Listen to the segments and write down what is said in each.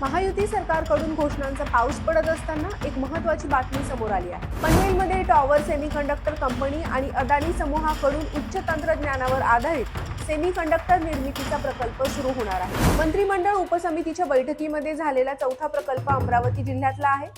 महायुती सरकारकडून घोषणांचा पाऊस पडत असताना एक महत्वाची बातमी समोर आली आहे. पनवेलमध्ये टॉवर सेमीकंडक्टर कंपनी आणि अदानी समूहाकडून उच्च तंत्रज्ञानावर आधारित सेमीकंडक्टर निर्मितीचा प्रकल्प सुरू होणार आहे. मंत्रिमंडळ उपसमितीच्या बैठकीमध्ये झालेला चौथा प्रकल्प अमरावती जिल्ह्यातला आहे.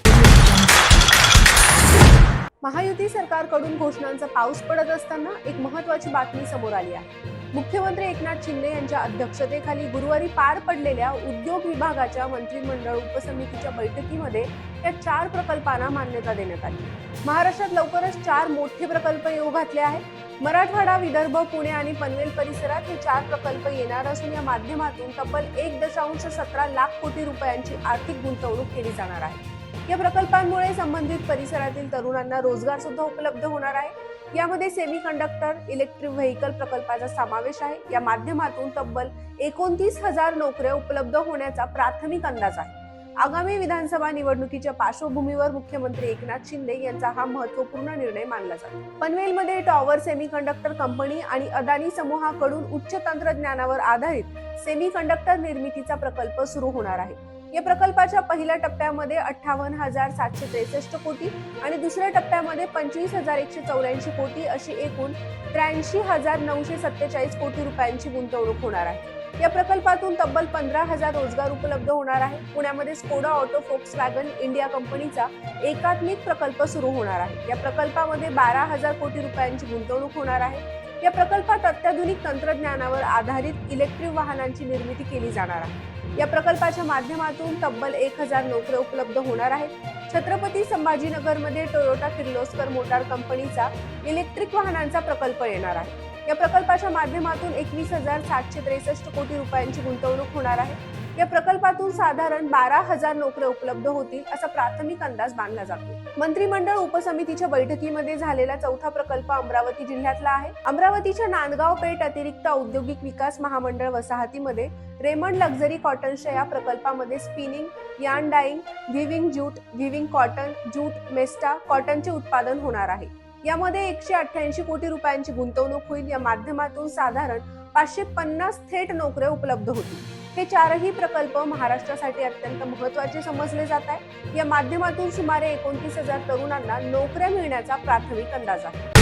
महायुती सरकारकडून घोषणांचा पाऊस पडत असताना एक महत्वाची बातमी समोर आली आहे. मुख्यमंत्री एकनाथ शिंदे यांच्या अध्यक्षतेखाली गुरुवारी पार पडलेल्या उद्योग विभागाच्या मंत्रिमंडळ उपसमितीच्या बैठकीमध्ये या चार प्रकल्पांना मान्यता देण्यात आली. महाराष्ट्रात लवकरच चार मोठे प्रकल्प येऊ घातले आहेत. मराठवाडा विदर्भ पुणे आणि पनवेल परिसरात हे चार प्रकल्प येणार असून या माध्यमातून तब्बल एक दशांश सतरा लाख कोटी रुपयांची आर्थिक गुंतवणूक केली जाणार आहे. या प्रकल्पांमुळे संबंधित परिसरातील तरुणांना रोजगार सुद्धा उपलब्ध होणार आहे. यामध्ये सेमी कंडक्टर इलेक्ट्रिक व्हेकल प्रकल्पाचा समावेश आहे. या माध्यमातून तब्बल एकोणतीस हजार नोकऱ्या उपलब्ध होण्याचा प्राथमिक अंदाज आहे. आगामी विधानसभा निवडणुकीच्या पार्श्वभूमीवर मुख्यमंत्री एकनाथ शिंदे यांचा हा महत्त्वपूर्ण निर्णय मानला जातो. पनवेलमध्ये टॉवर सेमीकंडक्टर कंपनी आणि अदानी समूहाकडून उच्च तंत्रज्ञानावर आधारित सेमीकंडक्टर निर्मितीचा प्रकल्प सुरू होणार आहे. या प्रकल्पाच्या पहिल्या टप्प्यामध्ये अठ्ठावन्न हजार सातशे त्रेसष्ट कोटी आणि दुसऱ्या टप्प्यामध्ये पंचवीस हजार एकशे चौऱ्याऐंशी कोटी अशी एकूण त्र्याऐंशी हजार नऊशे सत्तेचाळीस कोटी रुपयांची गुंतवणूक होणार आहे. या प्रकल्पातून तब्बल पंधरा हजार रोजगार उपलब्ध होणार आहे. पुण्यामध्ये Skoda auto Volkswagen India कंपनीचा एकात्मिक प्रकल्प सुरू होणार आहे. या प्रकल्पामध्ये बारा हजार कोटी रुपयांची गुंतवणूक होणार आहे. या प्रकल्पात अत्याधुनिक तंत्रज्ञानावर आधारित इलेक्ट्रिक वाहनांची निर्मिती केली जाणार आहे. या प्रकल्पाच्या माध्यमातून तब्बल एक हजार नोकऱ्या उपलब्ध होणार आहेत. छत्रपती संभाजीनगरमध्ये टोयोटा किर्लोस्कर मोटार कंपनीचा इलेक्ट्रिक वाहनांचा प्रकल्प येणार आहे. या प्रकल्पाच्या माध्यमातून एकवीस हजार सातशे त्रेसष्ट कोटी रुपयांची गुंतवणूक होणार आहे. या प्रकल्पातून साधारण बारा हजार नोकऱ्या उपलब्ध होतील असा प्राथमिक अंदाज बांधला जातो. मंत्रिमंडळ उपसमितीच्या बैठकीमध्ये झालेला चौथा प्रकल्प अमरावती जिल्ह्यातला आहे. अमरावतीच्या नांदगाव पेठ अतिरिक्त औद्योगिक विकास महामंडळ वसाहतीमध्ये रेमंड लक्झरी कॉटन्सच्या या प्रकल्पामध्ये spinning yarn dyeing weaving jute weaving cotton jute mesta कॉटनचे उत्पादन होणार आहे. यामध्ये एकशे अठ्ठ्याऐंशी कोटी रुपयांची गुंतवणूक होईल. या माध्यमातून साधारण पाचशे पन्नास थेट नोकऱ्या उपलब्ध होतील. हे चारही प्रकल्प महाराष्ट्रासाठी अत्यंत महत्त्वाचे समजले जात आहे या माध्यमातून सुमारे एकोणतीस हजार तरुणांना नोकऱ्या मिळण्याचा प्राथमिक अंदाज आहे.